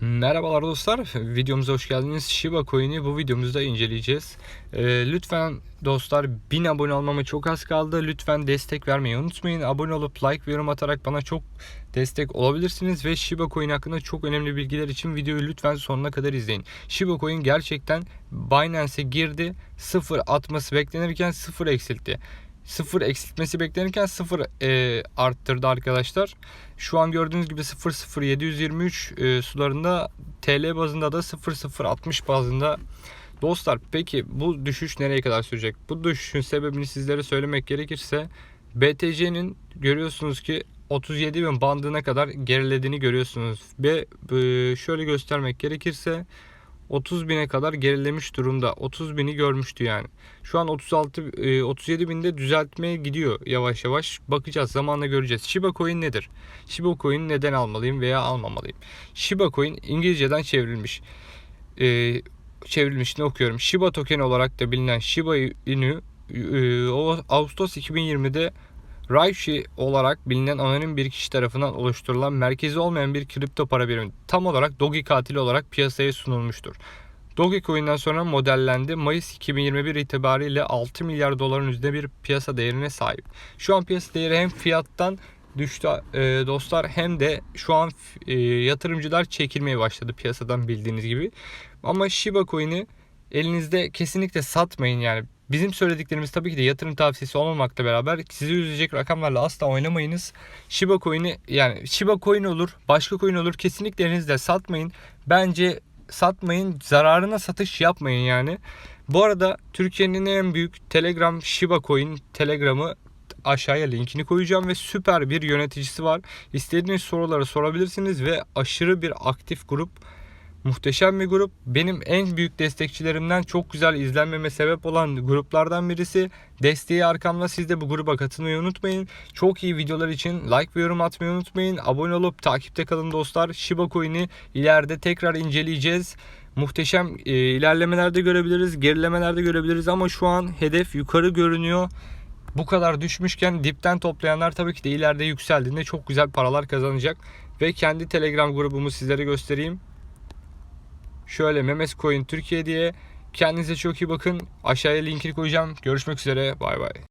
Merhabalar dostlar, videomuza hoş geldiniz. Shiba Coin'i bu videomuzda inceleyeceğiz. Ee, lütfen dostlar 1000 abone olmama çok az kaldı. Lütfen destek vermeyi unutmayın. Abone olup like ve yorum atarak bana çok destek olabilirsiniz. Ve Shiba Coin hakkında çok önemli bilgiler için videoyu lütfen sonuna kadar izleyin. Shiba Coin gerçekten Binance'e girdi. Sıfır atması beklenirken sıfır eksiltti sıfır eksiltmesi beklenirken sıfır e, arttırdı arkadaşlar. Şu an gördüğünüz gibi 00723 e, sularında TL bazında da 0060 bazında. Dostlar peki bu düşüş nereye kadar sürecek? Bu düşüşün sebebini sizlere söylemek gerekirse BTC'nin görüyorsunuz ki 37 bin bandına kadar gerilediğini görüyorsunuz. Ve e, şöyle göstermek gerekirse 30 bine kadar gerilemiş durumda. 30 bini görmüştü yani. Şu an 36 e, 37 binde düzeltmeye gidiyor yavaş yavaş. Bakacağız zamanla göreceğiz. Shiba Coin nedir? Shiba Coin neden almalıyım veya almamalıyım? Shiba Coin İngilizceden çevrilmiş. Ee, çevrilmişini okuyorum. Shiba token olarak da bilinen Shiba Inu e, Ağustos 2020'de Raishi olarak bilinen anonim bir kişi tarafından oluşturulan merkezi olmayan bir kripto para birimi tam olarak Doge katili olarak piyasaya sunulmuştur. Dogecoin'den sonra modellendi. Mayıs 2021 itibariyle 6 milyar doların üzerinde bir piyasa değerine sahip. Şu an piyasa değeri hem fiyattan düştü e, dostlar hem de şu an e, yatırımcılar çekilmeye başladı piyasadan bildiğiniz gibi. Ama Shiba Coin'i elinizde kesinlikle satmayın yani. Bizim söylediklerimiz tabii ki de yatırım tavsiyesi olmamakla beraber sizi üzecek rakamlarla asla oynamayınız. Shiba Coin'i yani Shiba Coin olur, başka coin olur kesinlikle elinizde satmayın. Bence satmayın, zararına satış yapmayın yani. Bu arada Türkiye'nin en büyük Telegram Shiba Coin Telegram'ı aşağıya linkini koyacağım ve süper bir yöneticisi var. İstediğiniz soruları sorabilirsiniz ve aşırı bir aktif grup. Muhteşem bir grup. Benim en büyük destekçilerimden çok güzel izlenmeme sebep olan gruplardan birisi. Desteği arkamda siz de bu gruba katılmayı unutmayın. Çok iyi videolar için like ve yorum atmayı unutmayın. Abone olup takipte kalın dostlar. Shiba Coin'i ileride tekrar inceleyeceğiz. Muhteşem e, ilerlemelerde görebiliriz, gerilemelerde görebiliriz ama şu an hedef yukarı görünüyor. Bu kadar düşmüşken dipten toplayanlar tabii ki de ileride yükseldiğinde çok güzel paralar kazanacak. Ve kendi Telegram grubumu sizlere göstereyim. Şöyle Memes Coin Türkiye diye. Kendinize çok iyi bakın. Aşağıya linkini koyacağım. Görüşmek üzere. Bay bay.